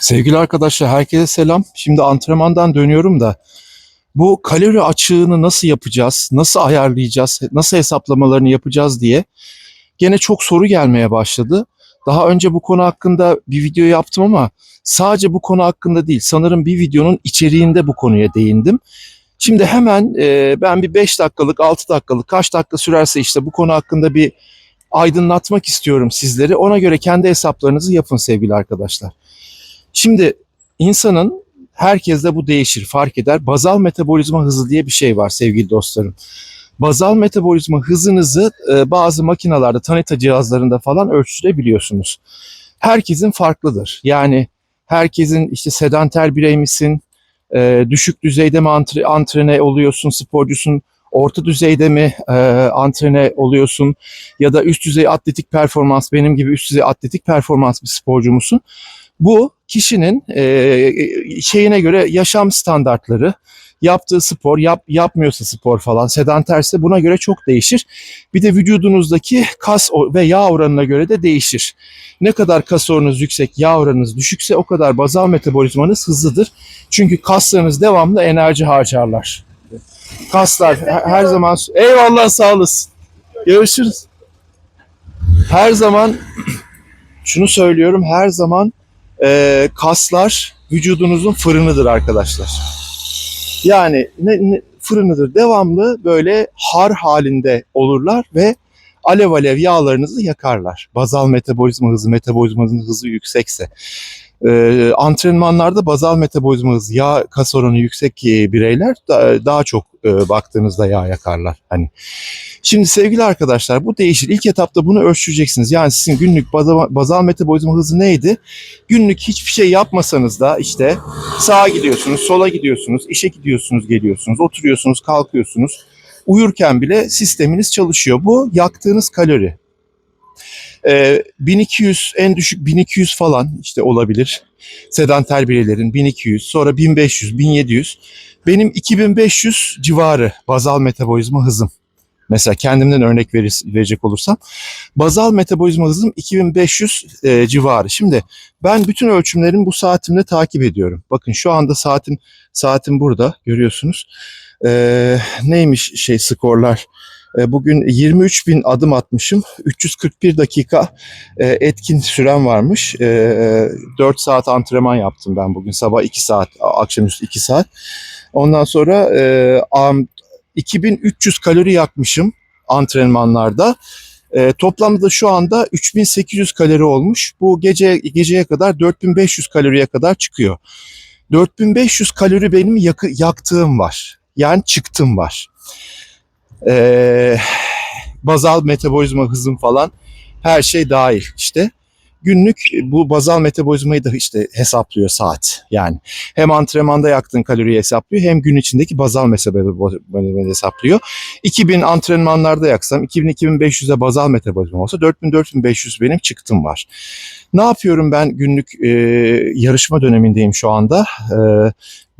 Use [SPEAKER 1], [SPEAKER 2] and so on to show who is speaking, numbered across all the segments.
[SPEAKER 1] Sevgili arkadaşlar herkese selam. Şimdi antrenmandan dönüyorum da bu kalori açığını nasıl yapacağız, nasıl ayarlayacağız, nasıl hesaplamalarını yapacağız diye gene çok soru gelmeye başladı. Daha önce bu konu hakkında bir video yaptım ama sadece bu konu hakkında değil sanırım bir videonun içeriğinde bu konuya değindim. Şimdi hemen e, ben bir 5 dakikalık 6 dakikalık kaç dakika sürerse işte bu konu hakkında bir aydınlatmak istiyorum sizleri. Ona göre kendi hesaplarınızı yapın sevgili arkadaşlar. Şimdi insanın herkeste bu değişir, fark eder. Bazal metabolizma hızı diye bir şey var sevgili dostlarım. Bazal metabolizma hızınızı e, bazı makinalarda, tanıta cihazlarında falan ölçtürebiliyorsunuz. Herkesin farklıdır. Yani herkesin işte sedanter birey misin, e, düşük düzeyde mi antre, antrene oluyorsun, sporcusun, orta düzeyde mi e, antrene oluyorsun ya da üst düzey atletik performans, benim gibi üst düzey atletik performans bir sporcu musun? Bu kişinin e, şeyine göre yaşam standartları, yaptığı spor, yap, yapmıyorsa spor falan, sedanterse buna göre çok değişir. Bir de vücudunuzdaki kas ve yağ oranına göre de değişir. Ne kadar kas oranınız yüksek, yağ oranınız düşükse o kadar bazal metabolizmanız hızlıdır. Çünkü kaslarınız devamlı enerji harcarlar. Kaslar he- her zaman... Eyvallah sağ olasın. Görüşürüz. Her zaman şunu söylüyorum her zaman e, kaslar vücudunuzun fırınıdır arkadaşlar. Yani ne, ne- fırınıdır. Devamlı böyle har halinde olurlar ve alev alev yağlarınızı yakarlar. Bazal metabolizma hızı, metabolizmanın hızı yüksekse. E, antrenmanlarda bazal metabolizma hızı, yağ kas oranı yüksek e, bireyler da- daha çok e, baktığınızda yağ yakarlar. Hani Şimdi sevgili arkadaşlar bu değişir. İlk etapta bunu ölçeceksiniz. Yani sizin günlük bazal metabolizma hızı neydi? Günlük hiçbir şey yapmasanız da işte sağa gidiyorsunuz, sola gidiyorsunuz, işe gidiyorsunuz, geliyorsunuz, oturuyorsunuz, kalkıyorsunuz. Uyurken bile sisteminiz çalışıyor. Bu yaktığınız kalori. Ee, 1200 en düşük 1200 falan işte olabilir. Sedanter bireylerin 1200 sonra 1500 1700 benim 2500 civarı bazal metabolizma hızım. Mesela kendimden örnek verir, verecek olursam bazal metabolizma hızım 2500 e, civarı. Şimdi ben bütün ölçümlerimi bu saatimle takip ediyorum. Bakın şu anda saatim saatim burada görüyorsunuz. Ee, neymiş şey skorlar? Ee, bugün 23 bin adım atmışım. 341 dakika e, etkin sürem varmış. Ee, 4 saat antrenman yaptım ben bugün. Sabah 2 saat, akşamüstü 2 saat. Ondan sonra e, am- 2300 kalori yakmışım antrenmanlarda. E, toplamda da şu anda 3800 kalori olmuş. Bu gece geceye kadar 4500 kaloriye kadar çıkıyor. 4500 kalori benim yakı, yaktığım var. Yani çıktım var. E, bazal metabolizma hızım falan her şey dahil işte. Günlük bu bazal metabolizmayı da işte hesaplıyor saat. Yani hem antrenmanda yaktığın kaloriyi hesaplıyor hem gün içindeki bazal metabolizmayı hesaplıyor. 2000 antrenmanlarda yaksam 2000-2500'e bazal metabolizma olsa 4000-4500 benim çıktım var. Ne yapıyorum ben günlük e, yarışma dönemindeyim şu anda. E,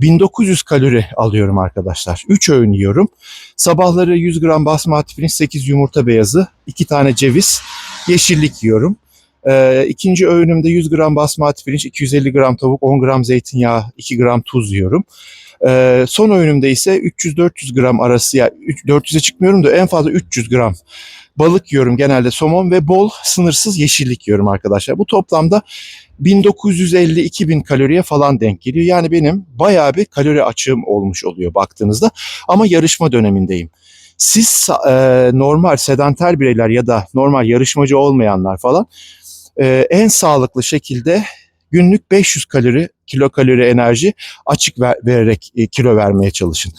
[SPEAKER 1] 1900 kalori alıyorum arkadaşlar. 3 öğün yiyorum. Sabahları 100 gram basmati pirinç, 8 yumurta beyazı, 2 tane ceviz, yeşillik yiyorum. Ee, ikinci öğünümde 100 gram basmati pirinç, 250 gram tavuk, 10 gram zeytinyağı, 2 gram tuz yiyorum. Ee, son öğünümde ise 300-400 gram arası, yani 400'e çıkmıyorum da en fazla 300 gram balık yiyorum genelde somon ve bol sınırsız yeşillik yiyorum arkadaşlar. Bu toplamda 1950-2000 kaloriye falan denk geliyor. Yani benim bayağı bir kalori açığım olmuş oluyor baktığınızda ama yarışma dönemindeyim. Siz e, normal sedanter bireyler ya da normal yarışmacı olmayanlar falan e, en sağlıklı şekilde günlük 500 kalori, kilokalori enerji açık ver- vererek e, kilo vermeye çalışın.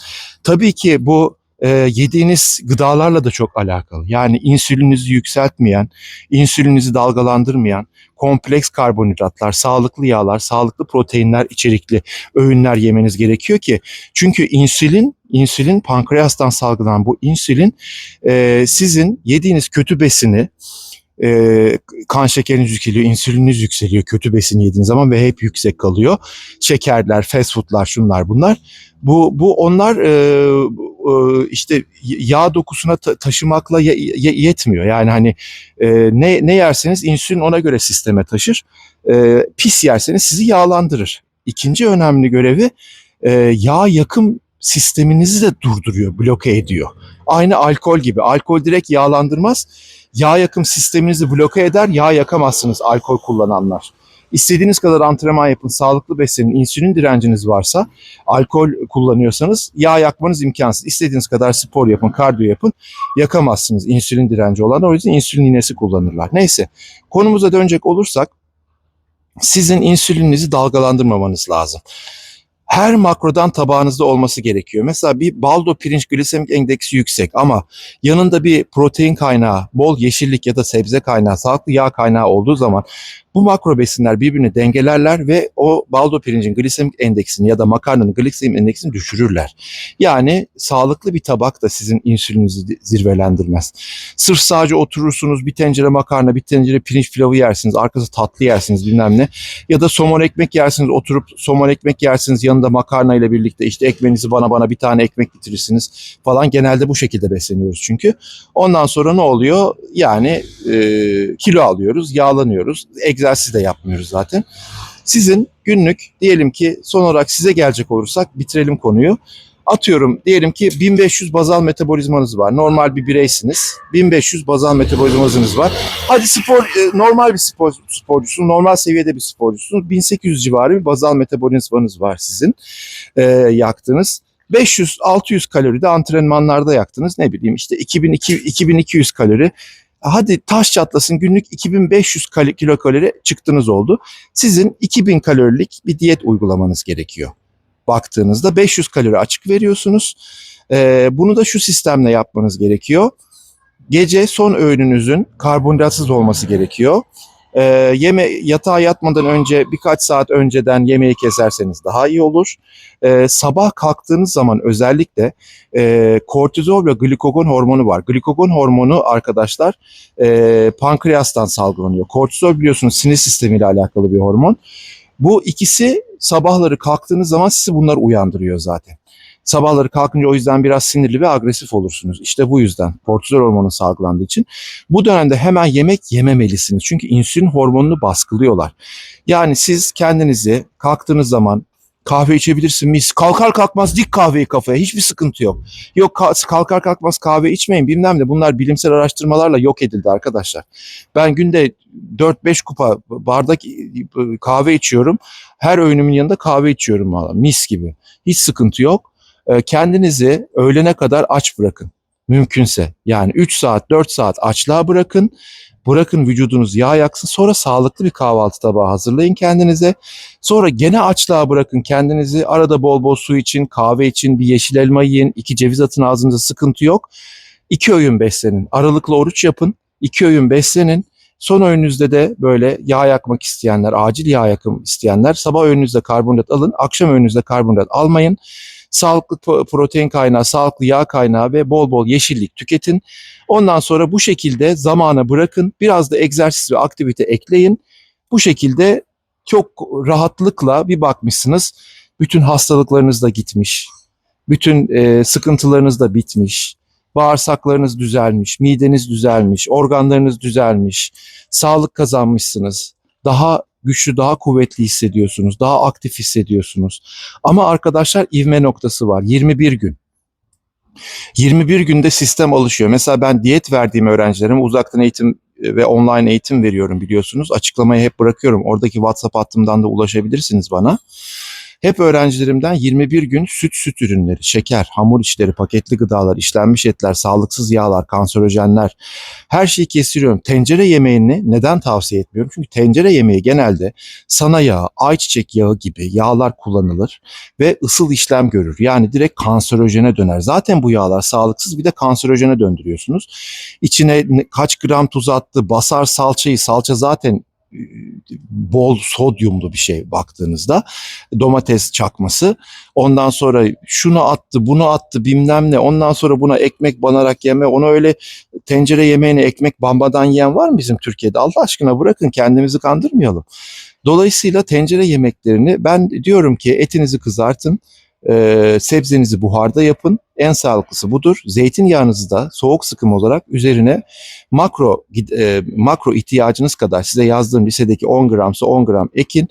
[SPEAKER 1] Tabii ki bu e, yediğiniz gıdalarla da çok alakalı. Yani insülinizi yükseltmeyen, insülinizi dalgalandırmayan, kompleks karbonhidratlar, sağlıklı yağlar, sağlıklı proteinler içerikli öğünler yemeniz gerekiyor ki çünkü insülin, insülin pankreastan salgılanan bu insülin e, sizin yediğiniz kötü besini e, kan şekeriniz yükseliyor, insülininiz yükseliyor kötü besin yediğiniz zaman ve hep yüksek kalıyor. Şekerler, fast foodlar, şunlar bunlar. Bu bu onlar e, e, işte yağ dokusuna ta- taşımakla ye- ye- yetmiyor. Yani hani e, ne ne yerseniz insülin ona göre sisteme taşır. E, pis yerseniz sizi yağlandırır. İkinci önemli görevi e, yağ yakım sisteminizi de durduruyor, bloke ediyor. Aynı alkol gibi. Alkol direkt yağlandırmaz. Yağ yakım sisteminizi bloke eder, yağ yakamazsınız alkol kullananlar. İstediğiniz kadar antrenman yapın, sağlıklı beslenin, insülin direnciniz varsa, alkol kullanıyorsanız yağ yakmanız imkansız. İstediğiniz kadar spor yapın, kardiyo yapın, yakamazsınız insülin direnci olan. O yüzden insülin iğnesi kullanırlar. Neyse, konumuza dönecek olursak, sizin insülininizi dalgalandırmamanız lazım her makrodan tabağınızda olması gerekiyor. Mesela bir baldo pirinç glisemik endeksi yüksek ama yanında bir protein kaynağı, bol yeşillik ya da sebze kaynağı, sağlıklı yağ kaynağı olduğu zaman bu makro besinler birbirini dengelerler ve o baldo pirincin glisemik endeksini ya da makarnanın glisemik endeksini düşürürler. Yani sağlıklı bir tabak da sizin insülinizi zirvelendirmez. Sırf sadece oturursunuz bir tencere makarna, bir tencere pirinç pilavı yersiniz, arkası tatlı yersiniz bilmem ne. Ya da somon ekmek yersiniz, oturup somon ekmek yersiniz yanında makarna ile birlikte işte ekmeğinizi bana bana bir tane ekmek bitirirsiniz falan. Genelde bu şekilde besleniyoruz çünkü. Ondan sonra ne oluyor? Yani e, kilo alıyoruz, yağlanıyoruz. Egzersiz de yapmıyoruz zaten. Sizin günlük diyelim ki son olarak size gelecek olursak bitirelim konuyu. Atıyorum diyelim ki 1500 bazal metabolizmanız var. Normal bir bireysiniz. 1500 bazal metabolizmanız var. Hadi spor e, normal bir spor sporcusunuz, normal seviyede bir sporcusunuz. 1800 civarı bir bazal metabolizmanız var sizin e, yaktığınız. 500-600 kalori de antrenmanlarda yaktınız. Ne bileyim işte 2002, 2200 kalori. Hadi taş çatlasın günlük 2500 kal- kilokalori çıktınız oldu. Sizin 2000 kalorilik bir diyet uygulamanız gerekiyor. Baktığınızda 500 kalori açık veriyorsunuz. Ee, bunu da şu sistemle yapmanız gerekiyor. Gece son öğününüzün karbonhidratsız olması gerekiyor. Ee, yeme yatağa yatmadan önce birkaç saat önceden yemeği keserseniz daha iyi olur. Ee, sabah kalktığınız zaman özellikle e, kortizol ve glikogon hormonu var. Glikogon hormonu arkadaşlar e, pankreastan salgılanıyor. Kortizol biliyorsunuz sinir sistemiyle alakalı bir hormon. Bu ikisi sabahları kalktığınız zaman sizi bunlar uyandırıyor zaten. Sabahları kalkınca o yüzden biraz sinirli ve agresif olursunuz. İşte bu yüzden kortizol hormonu salgılandığı için. Bu dönemde hemen yemek yememelisiniz. Çünkü insülin hormonunu baskılıyorlar. Yani siz kendinizi kalktığınız zaman kahve içebilirsin mis. Kalkar kalkmaz dik kahveyi kafaya. Hiçbir sıkıntı yok. Yok ka- kalkar kalkmaz kahve içmeyin bilmem ne. Bunlar bilimsel araştırmalarla yok edildi arkadaşlar. Ben günde 4-5 kupa bardak kahve içiyorum. Her öğünümün yanında kahve içiyorum valla. Mis gibi. Hiç sıkıntı yok. Ee, Kendinizi öğlene kadar aç bırakın. Mümkünse. Yani 3 saat 4 saat açlığa bırakın. Bırakın vücudunuz yağ yaksın. Sonra sağlıklı bir kahvaltı tabağı hazırlayın kendinize. Sonra gene açlığa bırakın kendinizi. Arada bol bol su için, kahve için, bir yeşil elma yiyin. iki ceviz atın ağzınıza sıkıntı yok. İki öğün beslenin. Aralıklı oruç yapın. İki öğün beslenin. Son öğününüzde de böyle yağ yakmak isteyenler, acil yağ yakım isteyenler sabah öğününüzde karbonhidrat alın, akşam öğününüzde karbonhidrat almayın. Sağlıklı pro- protein kaynağı, sağlıklı yağ kaynağı ve bol bol yeşillik tüketin. Ondan sonra bu şekilde zamana bırakın. Biraz da egzersiz ve aktivite ekleyin. Bu şekilde çok rahatlıkla bir bakmışsınız. Bütün hastalıklarınız da gitmiş. Bütün e, sıkıntılarınız da bitmiş. Bağırsaklarınız düzelmiş, mideniz düzelmiş, organlarınız düzelmiş. Sağlık kazanmışsınız. Daha güçlü, daha kuvvetli hissediyorsunuz. Daha aktif hissediyorsunuz. Ama arkadaşlar ivme noktası var. 21 gün. 21 günde sistem alışıyor. Mesela ben diyet verdiğim öğrencilerime uzaktan eğitim ve online eğitim veriyorum biliyorsunuz. Açıklamayı hep bırakıyorum. Oradaki WhatsApp hattımdan da ulaşabilirsiniz bana. Hep öğrencilerimden 21 gün süt süt ürünleri, şeker, hamur işleri, paketli gıdalar, işlenmiş etler, sağlıksız yağlar, kanserojenler her şeyi kesiyorum. Tencere yemeğini neden tavsiye etmiyorum? Çünkü tencere yemeği genelde sana yağı, ayçiçek yağı gibi yağlar kullanılır ve ısıl işlem görür. Yani direkt kanserojene döner. Zaten bu yağlar sağlıksız bir de kanserojene döndürüyorsunuz. İçine ne- kaç gram tuz attı, basar salçayı, salça zaten bol sodyumlu bir şey baktığınızda domates çakması. Ondan sonra şunu attı, bunu attı bilmem ne. Ondan sonra buna ekmek banarak yeme. Onu öyle tencere yemeğini ekmek bambadan yiyen var mı bizim Türkiye'de? Allah aşkına bırakın kendimizi kandırmayalım. Dolayısıyla tencere yemeklerini ben diyorum ki etinizi kızartın, e, sebzenizi buharda yapın. En sağlıklısı budur. Zeytinyağınızı da soğuk sıkım olarak üzerine makro e, makro ihtiyacınız kadar size yazdığım lisedeki 10 gramsa 10 gram ekin.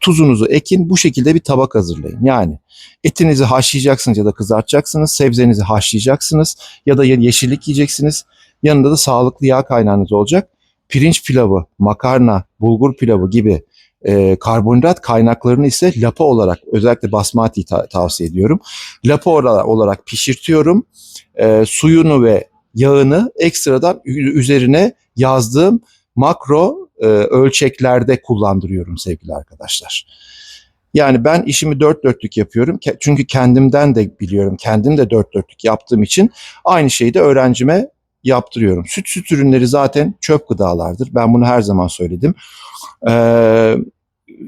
[SPEAKER 1] Tuzunuzu ekin. Bu şekilde bir tabak hazırlayın. Yani etinizi haşlayacaksınız ya da kızartacaksınız. Sebzenizi haşlayacaksınız ya da yeşillik yiyeceksiniz. Yanında da sağlıklı yağ kaynağınız olacak. Pirinç pilavı, makarna, bulgur pilavı gibi e, karbonhidrat kaynaklarını ise lapa olarak özellikle basmati ta- tavsiye ediyorum. Lapa olarak, pişirtiyorum. E, suyunu ve yağını ekstradan üzerine yazdığım makro e, ölçeklerde kullandırıyorum sevgili arkadaşlar. Yani ben işimi dört dörtlük yapıyorum. Çünkü kendimden de biliyorum. Kendim de dört dörtlük yaptığım için aynı şeyi de öğrencime yaptırıyorum. Süt süt ürünleri zaten çöp gıdalardır. Ben bunu her zaman söyledim. Ee,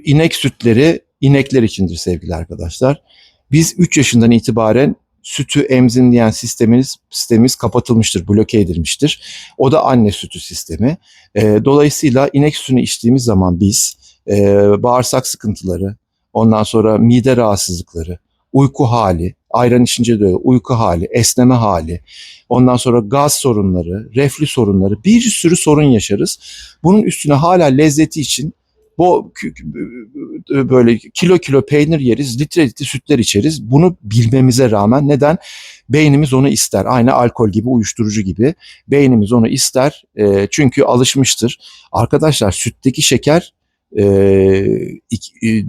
[SPEAKER 1] inek sütleri inekler içindir sevgili arkadaşlar. Biz 3 yaşından itibaren sütü emzinleyen sistemimiz sistemimiz kapatılmıştır, bloke edilmiştir. O da anne sütü sistemi. Ee, dolayısıyla inek sütünü içtiğimiz zaman biz e, bağırsak sıkıntıları, ondan sonra mide rahatsızlıkları, uyku hali, ayran içince de uyku hali, esneme hali, ondan sonra gaz sorunları, reflü sorunları bir sürü sorun yaşarız. Bunun üstüne hala lezzeti için bu böyle kilo kilo peynir yeriz, litre litre sütler içeriz. Bunu bilmemize rağmen neden? Beynimiz onu ister. Aynı alkol gibi, uyuşturucu gibi. Beynimiz onu ister. E, çünkü alışmıştır. Arkadaşlar sütteki şeker e,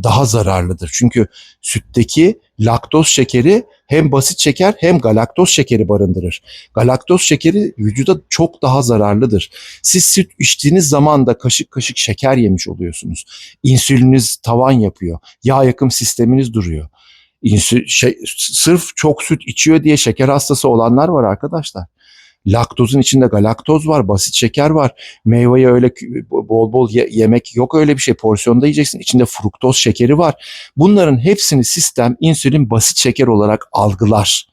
[SPEAKER 1] daha zararlıdır. Çünkü sütteki laktoz şekeri hem basit şeker hem galaktoz şekeri barındırır. Galaktoz şekeri vücuda çok daha zararlıdır. Siz süt içtiğiniz zaman da kaşık kaşık şeker yemiş oluyorsunuz. İnsüliniz tavan yapıyor. Yağ yakım sisteminiz duruyor. İnsü, şey, sırf çok süt içiyor diye şeker hastası olanlar var arkadaşlar. Laktozun içinde galaktoz var, basit şeker var. Meyveyi öyle bol bol ye- yemek yok öyle bir şey. Porsiyonda yiyeceksin. İçinde fruktoz şekeri var. Bunların hepsini sistem insülin basit şeker olarak algılar.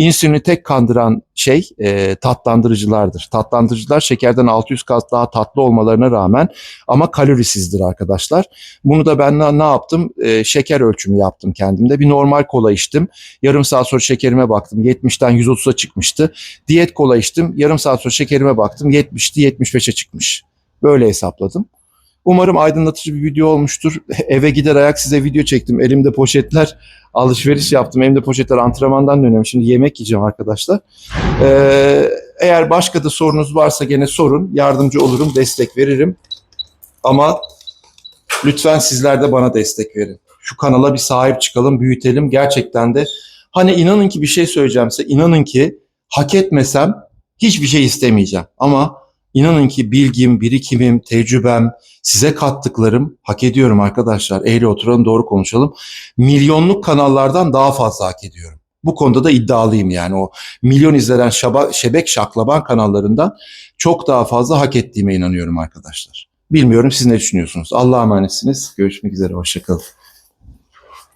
[SPEAKER 1] İnsülini tek kandıran şey e, tatlandırıcılardır. Tatlandırıcılar şekerden 600 kat daha tatlı olmalarına rağmen ama kalorisizdir arkadaşlar. Bunu da ben ne, ne yaptım? E, şeker ölçümü yaptım kendimde. Bir normal kola içtim. Yarım saat sonra şekerime baktım. 70'ten 130'a çıkmıştı. Diyet kola içtim. Yarım saat sonra şekerime baktım. 70'ti 75'e çıkmış. Böyle hesapladım. Umarım aydınlatıcı bir video olmuştur. Eve gider ayak size video çektim. Elimde poşetler alışveriş yaptım. Elimde poşetler antrenmandan dönüyorum. Şimdi yemek yiyeceğim arkadaşlar. Ee, eğer başka da sorunuz varsa gene sorun. Yardımcı olurum, destek veririm. Ama lütfen sizler de bana destek verin. Şu kanala bir sahip çıkalım, büyütelim. Gerçekten de hani inanın ki bir şey söyleyeceğimse inanın ki hak etmesem hiçbir şey istemeyeceğim. Ama inanın ki bilgim, birikimim, tecrübem, size kattıklarım hak ediyorum arkadaşlar. Eğri oturalım doğru konuşalım. Milyonluk kanallardan daha fazla hak ediyorum. Bu konuda da iddialıyım yani o milyon izlenen şaba, şebek şaklaban kanallarından çok daha fazla hak ettiğime inanıyorum arkadaşlar. Bilmiyorum siz ne düşünüyorsunuz. Allah'a emanetsiniz. Görüşmek üzere. Hoşçakalın.